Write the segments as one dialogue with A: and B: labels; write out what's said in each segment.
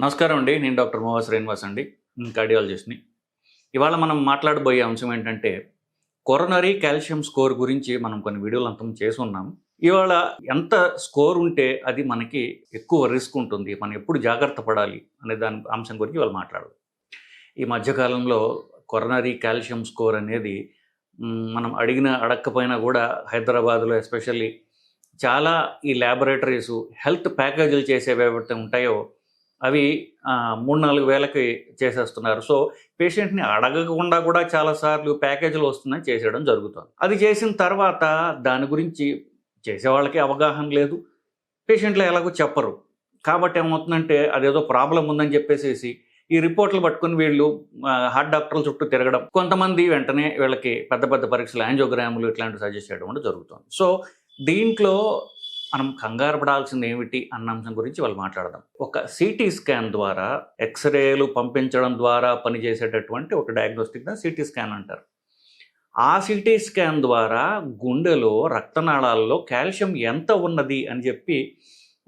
A: నమస్కారం అండి. నేను డాక్టర్ మోహా శ్రీనివాస్ అండి. కార్డియాలజిస్ట్ని. ఇవాళ మనం మాట్లాడబోయే అంశం ఏంటంటే కొరనరీ కాల్షియం స్కోర్ గురించి మనం కొన్ని వీడియోలు అంతం చేసి ఉన్నాం ఇవాళ ఎంత స్కోర్ ఉంటే అది మనకి ఎక్కువ రిస్క్ ఉంటుంది. మనం ఎప్పుడు జాగ్రత్త పడాలి అనే దాని అంశం గురించి ఇవాళ మాట్లాడదు. ఈ మధ్యకాలంలో కొరనరీ కాల్షియం స్కోర్ అనేది మనం అడిగిన అడక్కపోయినా కూడా హైదరాబాద్లో ఎస్పెషల్లీ చాలా ఈ ల్యాబొరేటరీస్ హెల్త్ ప్యాకేజీలు చేసేవి ఏవైతే ఉంటాయో అవి మూడు నాలుగు వేలకి చేసేస్తున్నారు. సో పేషెంట్ని అడగకుండా కూడా చాలాసార్లు ప్యాకేజీలు వస్తుందని చేసేయడం జరుగుతుంది. అది చేసిన తర్వాత దాని గురించి చేసేవాళ్ళకి అవగాహన లేదు. పేషెంట్లు ఎలాగో చెప్పరు. కాబట్టి ఏమవుతుందంటే అదేదో ప్రాబ్లం ఉందని చెప్పేసేసి ఈ రిపోర్ట్లు పట్టుకుని వీళ్ళు హార్ట్ డాక్టర్ల చుట్టూ తిరగడం కొంతమంది వెంటనే వీళ్ళకి పెద్ద పెద్ద పరీక్షలు యాంజియోగ్రాములు ఇట్లాంటివి సజెస్ట్ చేయడం కూడా జరుగుతుంది. సో దీంట్లో మనం కంగారు పడాల్సింది ఏమిటి అన్న అంశం గురించి వాళ్ళు మాట్లాడదాం. ఒక సిటీ స్కాన్ ద్వారా ఎక్స్రేలు పంపించడం ద్వారా పనిచేసేటటువంటి ఒక డయాగ్నోస్టిక్గా సిటీ స్కాన్ అంటారు. ఆ సిటీ స్కాన్ ద్వారా గుండెలో రక్తనాళాల్లో కాల్షియం ఎంత ఉన్నది అని చెప్పి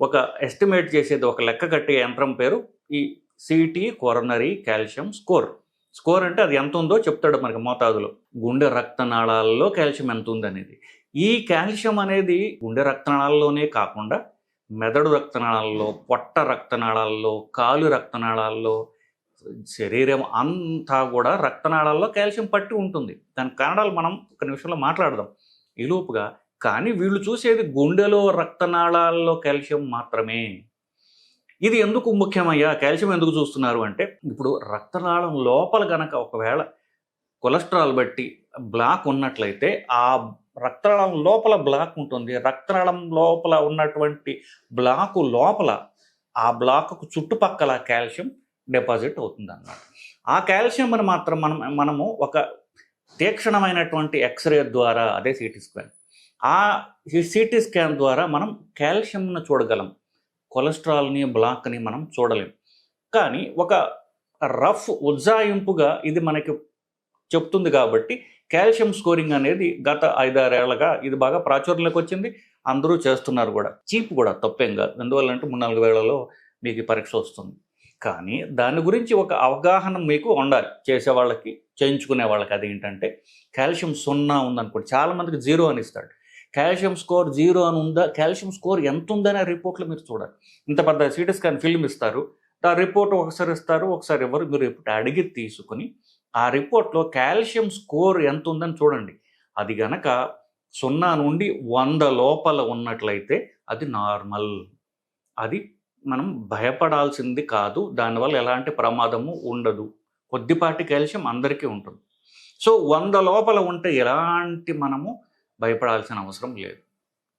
A: ఒక ఎస్టిమేట్ చేసేది ఒక లెక్క కట్టే యంత్రం పేరు ఈ CT coronary calcium score score అంటే అది ఎంత ఉందో చెప్తాడు మనకి మోతాదులో. గుండె రక్తనాళాల్లో కాల్షియం ఎంత ఉందనేది. ఈ కాల్షియం అనేది గుండె రక్తనాళాల్లోనే కాకుండా మెదడు రక్తనాళాల్లో పొట్ట రక్తనాళాల్లో కాలు రక్తనాళాల్లో శరీరం అంతా కూడా రక్తనాళాల్లో కాల్షియం పట్టి ఉంటుంది. దాని కారణాలు మనం ఒక నిమిషంలో మాట్లాడదాం. ఈ లోపుగా కానీ వీళ్ళు చూసేది గుండెలో రక్తనాళాల్లో కాల్షియం మాత్రమే. ఇది ఎందుకు ముఖ్యమయ్యా? కాల్షియం ఎందుకు చూస్తున్నారు అంటే ఇప్పుడు రక్తనాళం లోపల గనక ఒకవేళ కొలెస్ట్రాల్ బట్టి బ్లాక్ ఉన్నట్లయితే ఆ రక్తనాళం లోపల బ్లాక్ ఉంటుంది. రక్తనాళం లోపల ఉన్నటువంటి బ్లాకు లోపల ఆ బ్లాక్కు చుట్టుపక్కల కాల్షియం డిపాజిట్ అవుతుంది అన్నమాట ఆ కాల్షియం మాత్రం మనం మనము ఒక తీక్షణమైనటువంటి ఎక్స్రే ద్వారా అదే సిటీ స్కాన్ ఆ సిటీ స్కాన్ ద్వారా మనం కాల్షియంను చూడగలం. కొలెస్ట్రాల్ని బ్లాక్ని మనం చూడలేం. కానీ ఒక రఫ్ ఉజ్జాయింపుగా ఇది మనకి చెప్తుంది కాబట్టి కాల్షియం స్కోరింగ్ అనేది గత ఐదారేళ్ళగా ఇది బాగా ప్రాచుర్యంలోకి వచ్చింది. అందరూ చేస్తున్నారు కూడా. చీప్ కూడా తప్పేం కాదు. ఎందువల్ల అంటే మూడు నాలుగు వేలలో మీకు పరీక్ష వస్తుంది. కానీ దాని గురించి ఒక అవగాహన మీకు ఉండాలి. చేసే వాళ్ళకి చేయించుకునే వాళ్ళకి అది ఏంటంటే కాల్షియం సున్నా ఉందనుకోండి. చాలామందికి జీరో అని ఇస్తాడు. కాల్షియం స్కోర్ జీరో అని ఉందా కాల్షియం స్కోర్ ఎంత ఉందనే రిపోర్ట్లో మీరు చూడాలి. ఇంత పెద్ద సిటీ స్కాన్ ఫిల్మ్ ఇస్తారు. ఆ రిపోర్ట్ ఒకసారి ఇస్తారు ఒకసారి ఎవరు మీరు ఇప్పుడు అడిగి తీసుకుని ఆ రిపోర్ట్లో కాల్షియం స్కోర్ ఎంత ఉందని చూడండి. అది గనక సున్నా నుండి వంద లోపల ఉన్నట్లయితే అది నార్మల్. అది మనం భయపడాల్సింది కాదు. దానివల్ల ఎలాంటి ప్రమాదము ఉండదు. కొద్దిపాటి కాల్షియం అందరికీ ఉంటుంది. సో వంద లోపల ఉంటే ఎలాంటి మనము భయపడాల్సిన అవసరం లేదు.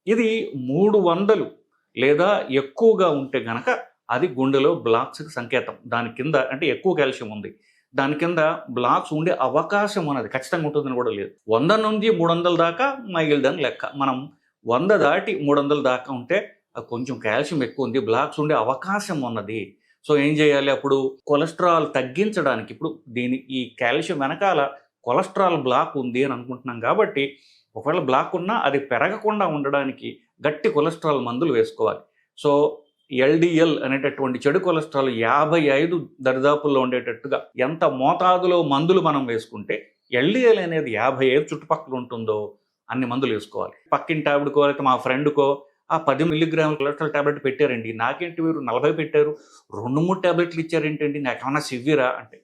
A: ఇది మూడు వందలు లేదా ఎక్కువగా ఉంటే గనక అది గుండెలో బ్లాక్స్కి సంకేతం. దాని కింద అంటే ఎక్కువ కాల్షియం ఉంది. దాని కింద బ్లాక్స్ ఉండే అవకాశం ఉన్నది. ఖచ్చితంగా ఉంటుందని కూడా లేదు. వంద నుండి మూడు వందల దాకా మైల్డ్ లెక్క. మనం వంద దాటి మూడు వందల దాకా ఉంటే కొంచెం కాల్షియం ఎక్కువ ఉంది. బ్లాక్స్ ఉండే అవకాశం ఉన్నది. సో ఏం చేయాలి అప్పుడు? కొలెస్ట్రాల్ తగ్గించడానికి ఇప్పుడు దీని ఈ కాల్షియం వెనకాల కొలెస్ట్రాల్ బ్లాక్ ఉంది అని అనుకుంటున్నాం కాబట్టి ఒకవేళ బ్లాక్ ఉన్నా అది పెరగకుండా ఉండడానికి గట్టి కొలెస్ట్రాల్ మందులు వేసుకోవాలి. సో ఎల్డిఎల్ అనేటటువంటి చెడు కొలెస్ట్రాల్ యాభై ఐదు దరిదాపుల్లో ఉండేటట్టుగా ఎంత మోతాదులో మందులు మనం వేసుకుంటే ఎల్డిఎల్ అనేది యాభై ఐదు చుట్టుపక్కల ఉంటుందో అన్ని మందులు వేసుకోవాలి. పక్కింటి ఆవిడకో లేకపోతే మా ఫ్రెండ్కో ఆ పది మిల్లీగ్రాముల కొలెస్ట్రాల్ ట్యాబ్లెట్ పెట్టారండి. నాకేంటి మీరు నలభై పెట్టారు? రెండు మూడు ట్యాబ్లెట్లు ఇచ్చారేంటండి? నాకేమన్నా సివియరా అంటే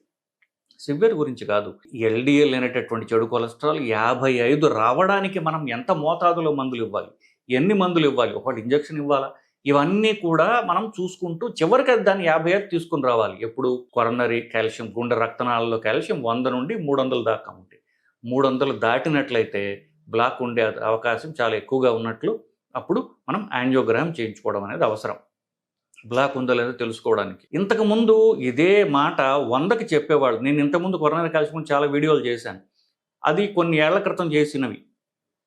A: సివియర్ గురించి కాదు. ఎల్డిఎల్ అనేటటువంటి చెడు కొలెస్ట్రాల్ యాభై ఐదు రావడానికి మనం ఎంత మోతాదులో మందులు ఇవ్వాలి? ఎన్ని మందులు ఇవ్వాలి? ఒకటి ఇంజక్షన్ ఇవ్వాలా? ఇవన్నీ కూడా మనం చూసుకుంటూ చివరికి దాన్ని యాభై ఐదు తీసుకుని రావాలి. ఎప్పుడు కొరనరీ కాల్షియం గుండె రక్తనాళాల్లో కాల్షియం వంద నుండి మూడు వందల దాకా ఉంటాయి మూడు వందలు దాటినట్లయితే బ్లాక్ ఉండే అవకాశం చాలా ఎక్కువగా ఉన్నట్లు అప్పుడు మనం యాంజియోగ్రామ్ చేయించుకోవడం అనేది అవసరం. బ్లాక్ ఉందో లేదో తెలుసుకోవడానికి. ఇంతకుముందు ఇదే మాట వందకి చెప్పేవాళ్ళు. నేను ఇంతకుముందు కొరనరీ కాల్షియం చాలా వీడియోలు చేశాను. అది కొన్ని ఏళ్ళ క్రితం చేసినవి.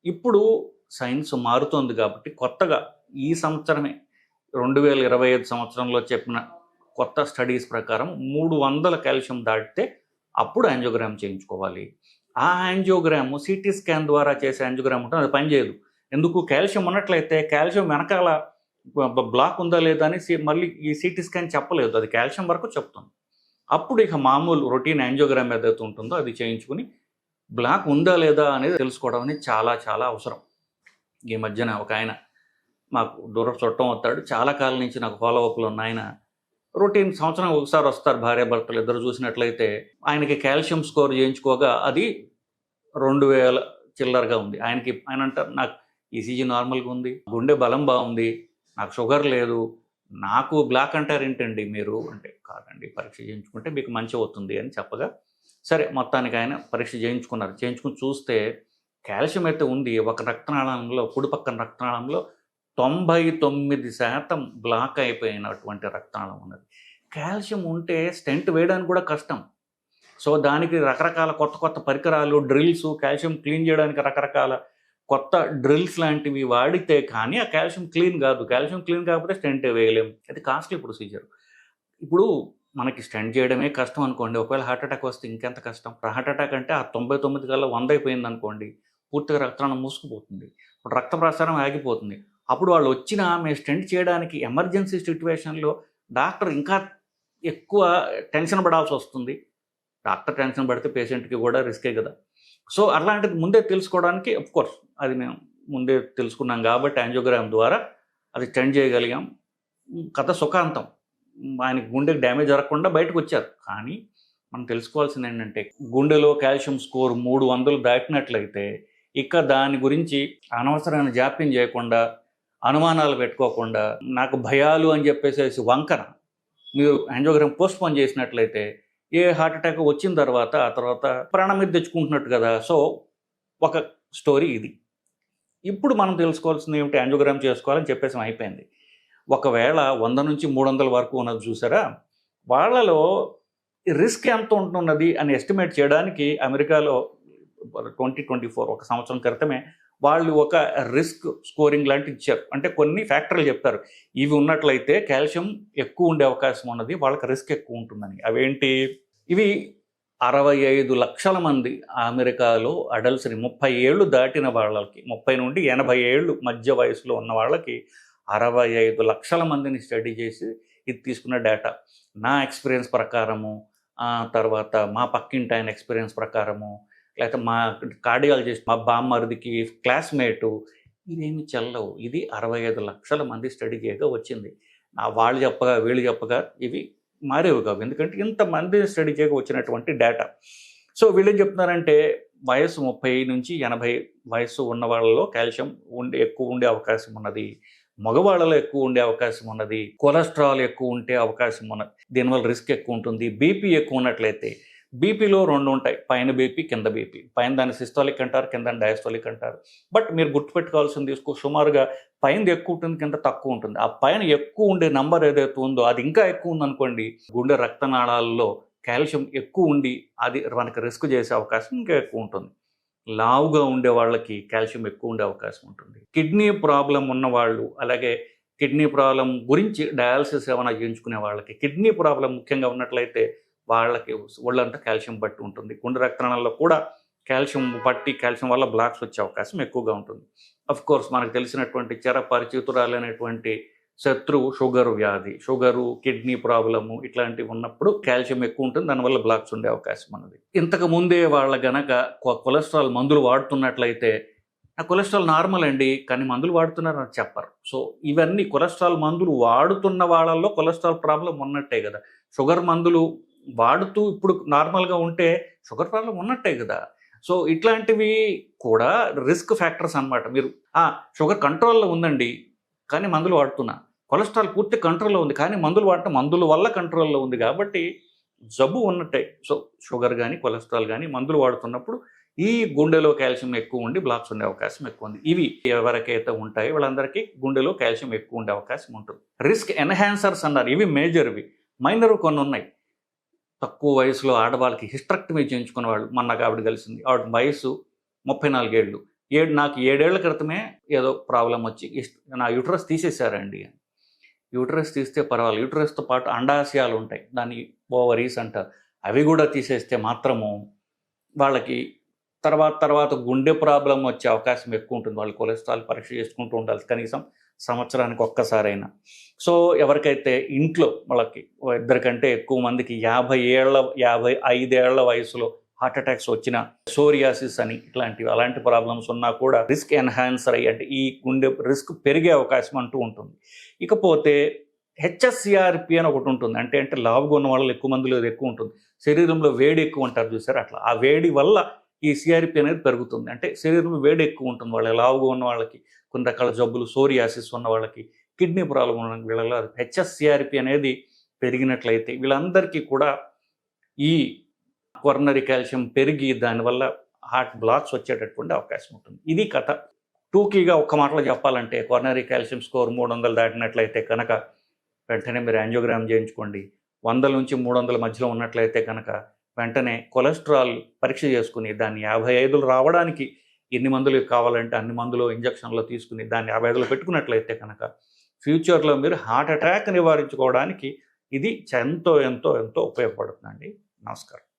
A: ఇప్పుడు సైన్స్ మారుతోంది కాబట్టి కొత్తగా ఈ సంవత్సరమే రెండు వేల ఇరవై ఐదు సంవత్సరంలో చెప్పిన కొత్త స్టడీస్ ప్రకారం మూడు వందల కాల్షియం దాటితే అప్పుడు యాంజియోగ్రామ్ చేయించుకోవాలి. ఆ యాంజియోగ్రామ్ సిటీ స్కాన్ ద్వారా చేసే యాంజియోగ్రామ్ ఉంటుంది అది పనిచేయదు ఎందుకు? కాల్షియం ఉన్నట్లయితే కాల్షియం వెనకాల బ్లాక్ ఉందా లేదా అని మళ్ళీ ఈ సిటీ స్కాన్ చెప్పలేదు. అది కాల్షియం వరకు చెప్తుంది. అప్పుడు ఇక మామూలు రొటీన్ యాంజియోగ్రామ్ ఏదైతే ఉంటుందో అది చేయించుకుని బ్లాక్ ఉందా లేదా అనేది తెలుసుకోవడం అనేది చాలా చాలా అవసరం. ఈ మధ్యన ఒక ఆయన మాకు దూర చుట్టం అవుతాడు. చాలా కాలం నుంచి నాకు ఫాలో అప్లు ఉన్న ఆయన రొటీన్ సంవత్సరం ఒకసారి వస్తారు భార్యాభర్తలు ఇద్దరు చూసినట్లయితే ఆయనకి కాల్షియం స్కోర్ చేయించుకోగా అది రెండు వేల చిల్లరగా ఉంది. ఆయనకి ఆయన అంటారు నాకు ఈసీజీ నార్మల్గా ఉంది గుండె బలం బాగుంది నాకు షుగర్ లేదు నాకు బ్లాక్ అంటారు ఏంటండి మీరు? అంటే కాదండి పరీక్ష చేయించుకుంటే మీకు మంచి అవుతుంది అని చెప్పగా సరే మొత్తానికి ఆయన పరీక్ష చేయించుకున్నారు. చేయించుకుని చూస్తే కాల్షియం అయితే ఉంది ఒక రక్తనాళంలో కుడి పక్కన రక్తనాళంలో తొంభై తొమ్మిది శాతం బ్లాక్ అయిపోయినటువంటి రక్తాలు ఉన్నది. కాల్షియం ఉంటే స్టెంట్ వేయడానికి కూడా కష్టం. సో దానికి రకరకాల కొత్త కొత్త పరికరాలు డ్రిల్స్ కాల్షియం క్లీన్ చేయడానికి రకరకాల కొత్త డ్రిల్స్ లాంటివి వాడితే కానీ ఆ కాల్షియం క్లీన్ కాదు. కాల్షియం క్లీన్ కాకపోతే స్టెంట్ వేయలేం. అది కాస్ట్లీ ప్రొసీజర్. ఇప్పుడు మనకి స్టెంట్ చేయడమే కష్టం అనుకోండి. ఒకవేళ హార్ట్ అటాక్ వస్తే ఇంకెంత కష్టం. హార్ట్ అటాక్ అంటే ఆ తొంభై తొమ్మిది కల్లా వంద అయిపోయింది అనుకోండి పూర్తిగా రక్తాన్ని మూసుకుపోతుంది. ఇప్పుడు రక్త ప్రసారం ఆగిపోతుంది. అప్పుడు వాళ్ళు వచ్చిన మేము స్టెంట్ చేయడానికి ఎమర్జెన్సీ సిచ్యువేషన్లో డాక్టర్ ఇంకా ఎక్కువ టెన్షన్ పడాల్సి వస్తుంది. డాక్టర్ టెన్షన్ పడితే పేషెంట్కి కూడా రిస్కే కదా. సో అట్లాంటిది ముందే తెలుసుకోవడానికి కోర్స్ అది మేము ముందే తెలుసుకున్నాం కాబట్టి యాంజియోగ్రామ్ ద్వారా అది స్టెండ్ చేయగలిగాం. కథ సుఖాంతం. ఆయనకి గుండెకి డ్యామేజ్ జరగకుండా బయటకు వచ్చారు. కానీ మనం తెలుసుకోవాల్సింది ఏంటంటే గుండెలో కాల్షియం స్కోర్ మూడు వందలు దాటినట్లయితే ఇక దాని గురించి అనవసరమైన జాప్యం చేయకుండా అనుమానాలు పెట్టుకోకుండా నాకు భయాలు అని చెప్పేసేసి వంకన మీరు యాంజోగ్రామ్ పోస్ట్పోన్ చేసినట్లయితే ఏ హార్ట్ అటాక్ వచ్చిన తర్వాత ఆ తర్వాత ప్రాణం మీద తెచ్చుకుంటున్నట్టు కదా. సో ఒక స్టోరీ ఇది. ఇప్పుడు మనం తెలుసుకోవాల్సింది ఏమిటి? యాంజోగ్రామ్ చేసుకోవాలని చెప్పేసి అయిపోయింది. ఒకవేళ వంద నుంచి మూడు వందల వరకు ఉన్నది చూసారా? వాళ్ళలో రిస్క్ ఎంత ఉంటున్నది అని ఎస్టిమేట్ చేయడానికి అమెరికాలో ట్వంటీ ట్వంటీ ఫోర్ ఒక సంవత్సరం క్రితమే వాళ్ళు ఒక రిస్క్ స్కోరింగ్ లాంటివి ఇచ్చారు అంటే కొన్ని ఫ్యాక్టర్లు చెప్తారు. ఇవి ఉన్నట్లయితే కాల్షియం ఎక్కువ ఉండే అవకాశం ఉన్నది వాళ్ళకి రిస్క్ ఎక్కువ ఉంటుందని. అవేంటి? ఇవి అరవై ఐదు లక్షల మంది అమెరికాలో అడల్ట్స్ని ముప్పై ఏళ్ళు దాటిన వాళ్ళకి ముప్పై నుండి ఎనభై ఏళ్ళు మధ్య వయసులో ఉన్న వాళ్ళకి అరవై ఐదు లక్షల మందిని స్టడీ చేసి ఇది తీసుకున్న డేటా. నా ఎక్స్పీరియన్స్ ప్రకారము తర్వాత మా పక్కింటి ఆయన ఎక్స్పీరియన్స్ ప్రకారము లేకపోతే మా కార్డియాలజిస్ట్ మా బామ్మరిదికి క్లాస్మేటు ఇవేమి చెల్లవు. ఇది అరవై ఐదు లక్షల మంది స్టడీ చేయగా వచ్చింది. నా వాళ్ళు చెప్పగా వీళ్ళు చెప్పగా ఇవి మారేవి కావు. ఎందుకంటే ఇంతమంది స్టడీ చేయగా వచ్చినటువంటి డేటా. సో వీళ్ళేం చెప్తున్నారంటే వయసు ముప్పై నుంచి ఎనభై వయసు ఉన్న వాళ్ళలో కాల్షియం ఉండే ఎక్కువ ఉండే అవకాశం ఉన్నది. మగవాళ్ళలో ఎక్కువ ఉండే అవకాశం ఉన్నది. కొలెస్ట్రాల్ ఎక్కువ ఉంటే అవకాశం ఉన్నది. దీనివల్ల రిస్క్ ఎక్కువ ఉంటుంది. బీపీ ఎక్కువ ఉన్నట్లయితే బీపీలో రెండు ఉంటాయి. పైన బీపీ కింద బీపీ. పైన దాన్ని సిస్టాలిక్ అంటారు కింద డయాస్టాలిక్ అంటారు. బట్ మీరు గుర్తుపెట్టుకోవాల్సింది తీసుకో సుమారుగా పైన ఎక్కువ ఉంటుంది కింద తక్కువ ఉంటుంది. ఆ పైన ఎక్కువ ఉండే నంబర్ ఏదైతే ఉందో అది ఇంకా ఎక్కువ ఉందనుకోండి గుండె రక్తనాళాల్లో కాల్షియం ఎక్కువ ఉండి అది మనకి రిస్క్ చేసే అవకాశం ఇంకా ఎక్కువ ఉంటుంది. లావుగా ఉండే వాళ్ళకి కాల్షియం ఎక్కువ ఉండే అవకాశం ఉంటుంది. కిడ్నీ ప్రాబ్లం ఉన్న వాళ్ళు అలాగే కిడ్నీ ప్రాబ్లం గురించి డయాలసిస్ ఏమైనా చేయించుకునే వాళ్ళకి కిడ్నీ ప్రాబ్లం ముఖ్యంగా ఉన్నట్లయితే వాళ్ళకి ఒళ్ళంతా కాల్షియం బట్టి ఉంటుంది. గుండె రక్తనాళాల్లో కూడా కాల్షియం పట్టి కాల్షియం వల్ల బ్లాక్స్ వచ్చే అవకాశం ఎక్కువగా ఉంటుంది. అఫ్ కోర్స్ మనకు తెలిసినటువంటి చెర పరిచితురాలైనటువంటి శత్రువు షుగర్ వ్యాధి షుగరు కిడ్నీ ప్రాబ్లము ఇట్లాంటివి ఉన్నప్పుడు కాల్షియం ఎక్కువ ఉంటుంది. దానివల్ల బ్లాక్స్ ఉండే అవకాశం ఉన్నది. ఇంతకు ముందే వాళ్ళ గనక కొ- కొలెస్ట్రాల్ మందులు వాడుతున్నట్లయితే ఆ కొలెస్ట్రాల్ నార్మల్ అండి కానీ మందులు వాడుతున్నారని చెప్పరు. సో ఇవన్నీ కొలెస్ట్రాల్ మందులు వాడుతున్న వాళ్ళల్లో కొలెస్ట్రాల్ ప్రాబ్లం ఉన్నట్టే కదా. షుగర్ మందులు వాడుతూ ఇప్పుడు నార్మల్గా ఉంటే షుగర్ ప్రాబ్లం ఉన్నట్టే కదా. సో ఇట్లాంటివి కూడా రిస్క్ ఫ్యాక్టర్స్ అన్నమాట. మీరు ఆ షుగర్ కంట్రోల్లో ఉందండి కానీ మందులు వాడుతున్నా. కొలెస్ట్రాల్ పూర్తి కంట్రోల్లో ఉంది కానీ మందులు వాడటం మందుల వల్ల కంట్రోల్లో ఉంది కాబట్టి జబ్బు ఉన్నట్టే. సో షుగర్ కానీ కొలెస్ట్రాల్ కానీ మందులు వాడుతున్నప్పుడు ఈ గుండెలో కాల్షియం ఎక్కువ ఉండి బ్లాక్స్ ఉండే అవకాశం ఎక్కువ ఉంది. ఇవి ఎవరికైతే ఉంటాయో వాళ్ళందరికీ గుండెలో కాల్షియం ఎక్కువ ఉండే అవకాశం ఉంటుంది. రిస్క్ ఎన్హాన్సర్స్ అన్నారు ఇవి మేజర్వి. మైనర్ కొన్ని ఉన్నాయి. తక్కువ వయసులో ఆడవాళ్ళకి హిస్ట్రక్టమీ చేయించుకున్న వాళ్ళు మన నాకు ఆవిడ కలిసింది. ఆవిడ వయసు ముప్పై నాలుగేళ్ళు ఏడు నాకు ఏడేళ్ళ క్రితమే ఏదో ప్రాబ్లం వచ్చి నా యూట్రస్ తీసేశారండి. యూట్రస్ తీస్తే పర్వాలేదు. యూట్రస్తో పాటు అండాశయాలు ఉంటాయి. దాన్ని ఓవరీస్ అంటారు. అవి కూడా తీసేస్తే మాత్రము వాళ్ళకి తర్వాత తర్వాత గుండె ప్రాబ్లం వచ్చే అవకాశం ఎక్కువ ఉంటుంది. వాళ్ళు కొలెస్ట్రాల్ పరీక్ష చేసుకుంటూ ఉండాలి కనీసం. సంవత్సరానికి ఒక్కసారైనా సో ఎవరికైతే ఇంట్లో వాళ్ళకి ఇద్దరికంటే ఎక్కువ మందికి యాభై ఏళ్ళ యాభై ఐదేళ్ళ వయసులో హార్ట్ అటాక్స్ వచ్చిన సోరియాసిస్ అని ఇట్లాంటివి అలాంటి ప్రాబ్లమ్స్ ఉన్నా కూడా రిస్క్ ఎన్హాన్సర్ అయ్యి అంటే ఈ గుండె రిస్క్ పెరిగే అవకాశం అంటూ ఉంటుంది. ఇకపోతే హెచ్ఎస్సిఆర్పి అని ఒకటి ఉంటుంది. అంటే అంటే లావుగా ఉన్న వాళ్ళు ఎక్కువ మందిలో ఎక్కువ ఉంటుంది. శరీరంలో వేడి ఎక్కువ ఉంటారు చూసారు? అట్లా. ఆ వేడి వల్ల ఈ సిఆర్పి అనేది పెరుగుతుంది. అంటే శరీరంలో వేడి ఎక్కువ ఉంటుంది. వాళ్ళు లావుగా ఉన్న వాళ్ళకి కొన్ని రకాల జబ్బులు సోరియాసిస్ ఉన్న వాళ్ళకి కిడ్నీ ప్రాబ్లం ఉన్న వీళ్ళలో హెచ్ఎస్సిఆర్పి అనేది పెరిగినట్లయితే వీళ్ళందరికీ కూడా ఈ కొరనరీ కాల్షియం పెరిగి దానివల్ల హార్ట్ బ్లాక్స్ వచ్చేటటువంటి అవకాశం ఉంటుంది. ఇది కథ. టూకీగా ఒక్క మాటలో చెప్పాలంటే కొరనరీ కాల్షియం స్కోర్ మూడు వందలు దాటినట్లయితే కనుక వెంటనే మీరు యాంజియోగ్రామ్ చేయించుకోండి. వందల నుంచి మూడు వందల మధ్యలో ఉన్నట్లయితే కనుక వెంటనే కొలెస్ట్రాల్ పరీక్ష చేసుకుని దాన్ని యాభై ఐదులు రావడానికి ఎన్ని మందులు కావాలంటే అన్ని మందులు ఇంజక్షన్లు తీసుకుని దాన్ని యాభై ఐదులో పెట్టుకున్నట్లయితే కనుక ఫ్యూచర్లో మీరు హార్ట్ అటాక్ నివారించుకోవడానికి ఇది ఎంతో ఎంతో ఎంతో ఉపయోగపడుతుందండి. నమస్కారం.